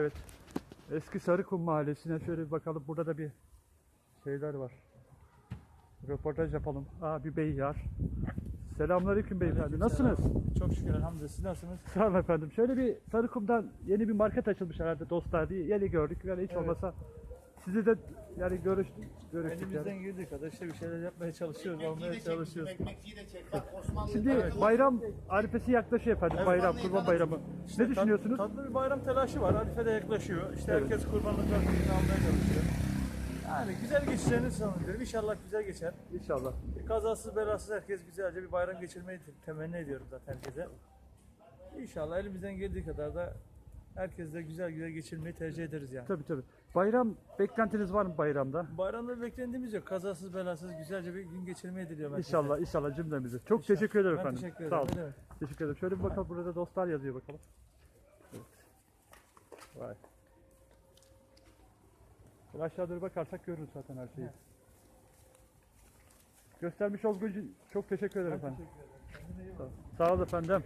Evet. Eski Sarıkum Mahallesi'ne şöyle bir bakalım. Burada da bir şeyler var. Röportaj yapalım. Aa bir bey yar. Selamünaleyküm beyefendi. Nasılsınız? Çok şükür elhamdülillah. Siz nasılsınız? Sağ olun efendim. Şöyle bir Sarıkum'dan yeni bir market açılmış herhalde dostlar diye yeni gördük. Yani hiç Evet. olmasa sizi de yani görüştük. görüştük yani. Elimizden girdiği kadar işte bir şeyler yapmaya çalışıyoruz, almaya çalışıyoruz. Ekmekçiyi de çek. Bak Osmanlı Şimdi bayram arifesi yaklaşıyor efendim. bayram, kurban bayramı. İşte ne düşünüyorsunuz? Tat, tatlı bir bayram telaşı var. Arife de yaklaşıyor. İşte Evet. herkes kurbanlıklarını almaya çalışıyor. Yani güzel geçeceğini sanıyorum. İnşallah güzel geçer. İnşallah. Kazasız belasız herkes güzelce bir bayram geçirmeyi temenni ediyorum zaten herkese. İnşallah elimizden geldiği kadar da herkesle güzel güzel geçirmeyi tercih ederiz yani. Tabii tabii. Bayram beklentiniz var mı bayramda? Bayramda beklendiğimiz yok. Kazasız belasız güzelce bir gün geçirmeyi diliyorum herkese. İnşallah, inşallah cümlemizi. Çok teşekkür ederim Ben efendim. teşekkür ederim. Sağ olun. Ne demek. Teşekkür ederim. Şöyle bir bakalım burada dostlar yazıyor bakalım. Evet. Vay. Şöyle aşağı doğru bakarsak görürüz zaten her şeyi. Göstermiş olduğunuz için çok teşekkür ederim efendim. Sağ olun efendim.